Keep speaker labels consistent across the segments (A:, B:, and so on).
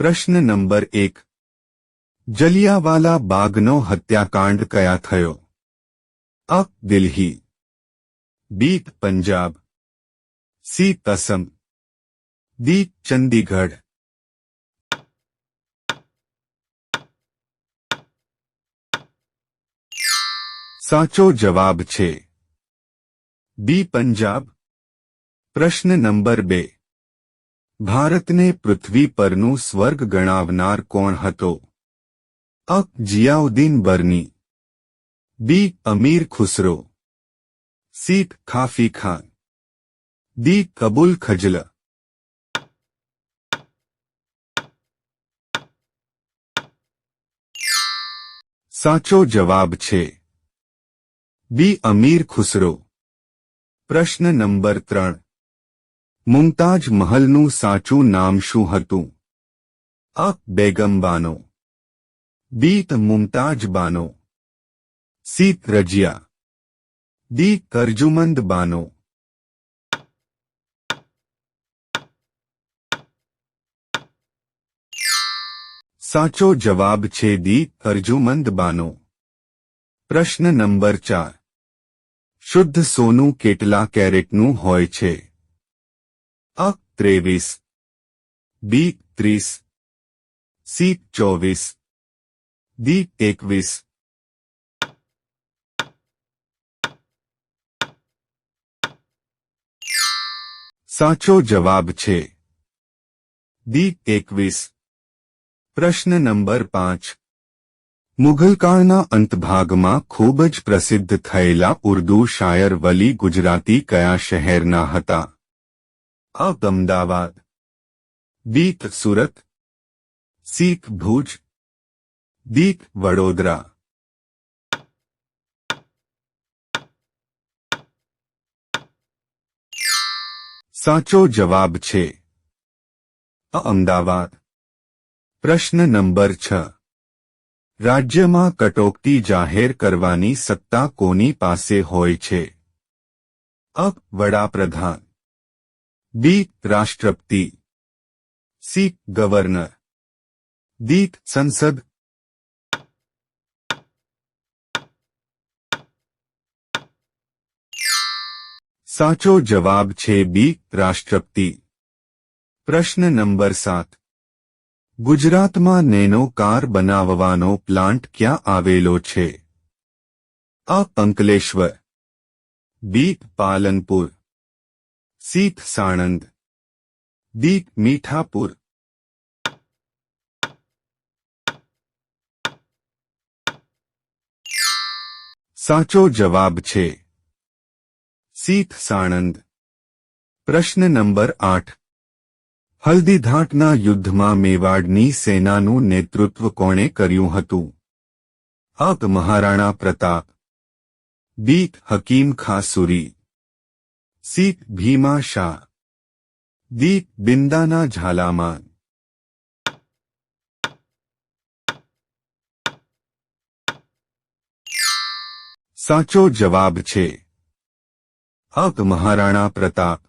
A: પ્રશ્ન નંબર એક જલિયાવાલા બાગનો હત્યાકાંડ કયા થયો અ દિલ્હી બી પંજાબ સી તસમ ડી ચંદીગઢ સાચો જવાબ છે બી પંજાબ પ્રશ્ન નંબર બે ભારતને પૃથ્વી પરનું સ્વર્ગ ગણાવનાર કોણ હતો? અ. Ziauddin Barani. B. Amir Khusro. C. Khafi Khan. D કબુલ ખજલ. સાચો જવાબ છે. બી. અમીર ખુસરો. પ્રશ્ન નંબર ત્રણ. મુમતાજ મહલનું સાચું નામ શું હતું? અ. બેગમ બાનો બીત મુમતાજ બાનો સીત રજિયા દી કરજુમંદ બાનો સાચો જવાબ છે દી અર્જુમંદ બાનો પ્રશ્ન નંબર ચાર. શુદ્ધ સોનું કેટલા કેરેટનું હોય છે? અ ત્રેવીસ બી ત્રીસ સી ચોવીસ ડી એકવીસ સાચો જવાબ છે દી એકવીસ પ્રશ્ન નંબર પાંચ મુઘલકાળના અંતભાગમાં ખૂબ જ પ્રસિદ્ધ થયેલા ઉર્દુ શાયર વલી ગુજરાતી કયા શહેરના હતા અમદાવાદ બીક સુરત સીક ભુજ દીક વડોદરા સાચો જવાબ છે અ અમદાવાદ પ્રશ્ન નંબર છ રાજ્યમાં કટોકટી જાહેર કરવાની સત્તા કોની પાસે હોય છે અ વડાપ્રધાન બી રાષ્ટ્રપતિ સી ગવર્નર દી સંસદ સાચો જવાબ છે બી રાષ્ટ્રપતિ પ્રશ્ન નંબર સાત ગુજરાતમાં નેનો કાર બનાવવાનો પ્લાન્ટ ક્યાં આવેલો છે અ Ankleshwar B Palanpur C Sanand D Mithapur સાચો જવાબ છે સીત સાણંદ પ્રશ્ન નંબર આઠ હલ્દીઘાટના યુદ્ધમાં મેવાડની સેનાનું નેતૃત્વ કોણે કર્યું હતું અક Maharana Pratap B Hakim Khasuri C Bhima Shah D બિંદાના ઝાલામાં સાચો જવાબ છે અ મહારાણા પ્રતાપ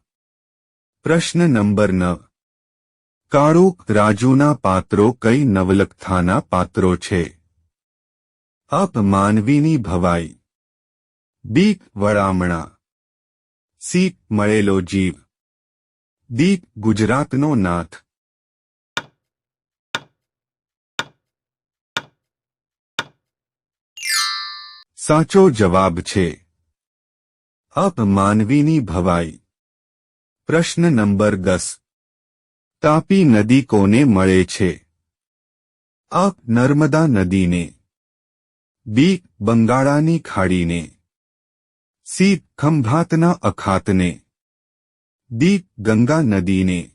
A: પ્રશ્ન નંબર નવ કાળુક રાજુના પાત્રો કઈ નવલકથાના પાત્રો છે અપ માનવીની ભવાઈ બીક વડામણા સી મળેલો જીવ. દી ગુજરાતનો નાથ. સાચો જવાબ છે. અપ માનવીની ભવાઈ. પ્રશ્ન નંબર દસ. તાપી નદી કોને મળે છે? અ નર્મદા નદીને. બી બંગાળાની ખાડીને. સી ખંભાતના અખાતને. દી ગંગા નદીને.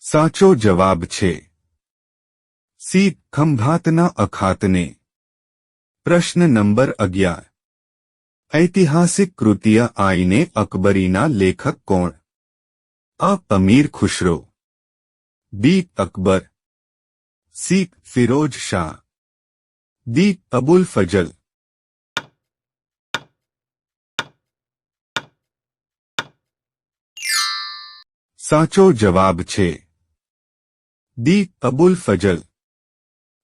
A: સાચો જવાબ છે. સી ખંભાતના અખાતને. પ્રશ્ન નંબર અગિયાર. ઐતિહાસિક કૃતિય આઈને અકબરીના લેખક કોણ? અ. Amir Khusro. B. Akbar. C Firoz Shah D Abul Fazl સાચો જવાબ છે દી અબુલ ફજલ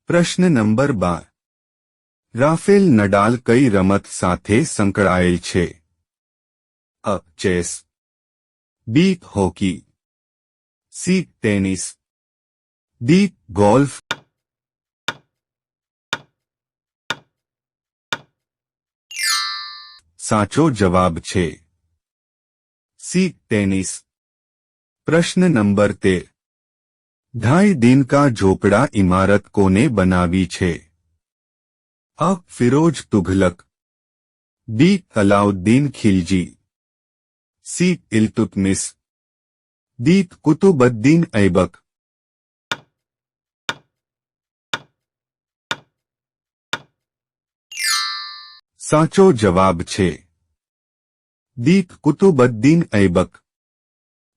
A: પ્રશ્ન નંબર બાર રાફેલ નડાલ કઈ રમત સાથે સંકળાયેલ છે અ chess B hockey C tennis D golf સાચો જવાબ છે સી ટેનિસ પ્રશ્ન નંબર તેર ढाई दिन का झोपड़ा इमारत कोने बनावी छे A Firoz Tughlaq B Alauddin Khilji C Iltutmish D Qutbuddin Aibak સાચો જવાબ છે. દીપ કુતુબદ્દીન ઐબક.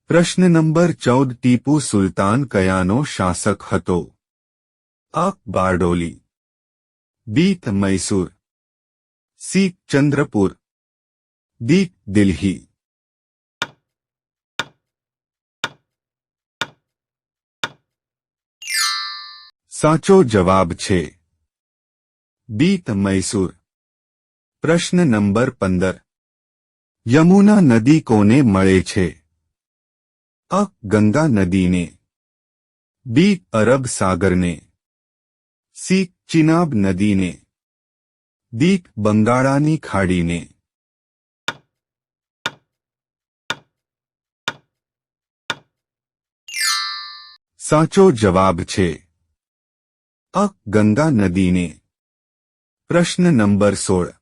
A: પ્રશ્ન નંબર ચૌદ, ટીપુ સુલતાન કયાનો શાસક હતો? અ. Bardoli. B. Mysore. C. Chandrapur. D Delhi. સાચો જવાબ છે. દીત મૈસૂર. પ્રશ્ન નંબર પંદર. યમુના નદી કોને મળે છે? અ. ગંગા નદીને. બી. અરબ સાગરને. સી. ચિનાબ નદીને. દી બંગાળાની ખાડીને. સાચો જવાબ છે. અ. ગંગા નદીને. પ્રશ્ન નંબર સોળ.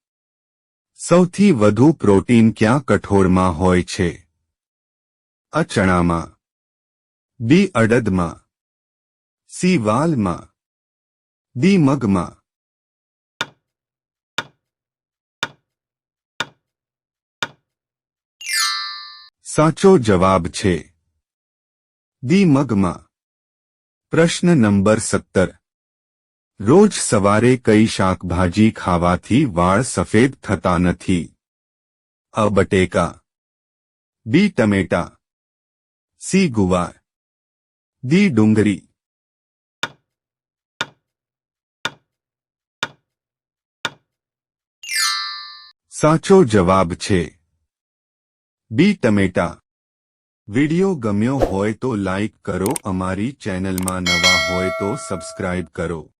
A: સૌથી વધુ પ્રોટીન ક્યાં કઠોળમાં હોય છે? અ ચણામાં, બી અડદમાં, સી વાલમાં, ડી મગમાં. સાચો જવાબ છે. દી મગમાં. પ્રશ્ન નંબર સત્તર. રોજ સવારે કઈ શાકભાજી ખાવાથી વાળ સફેદ થતા નથી? અ બટેકા. બી ટમેટા. સી ગુવાર. દી ડુંગળી. સાચો જવાબ છે. બી ટમેટા. વિડિયો ગમ્યો હોય તો લાઈક કરો, અમારી ચેનલમાં નવા હોય તો સબસ્ક્રાઇબ કરો.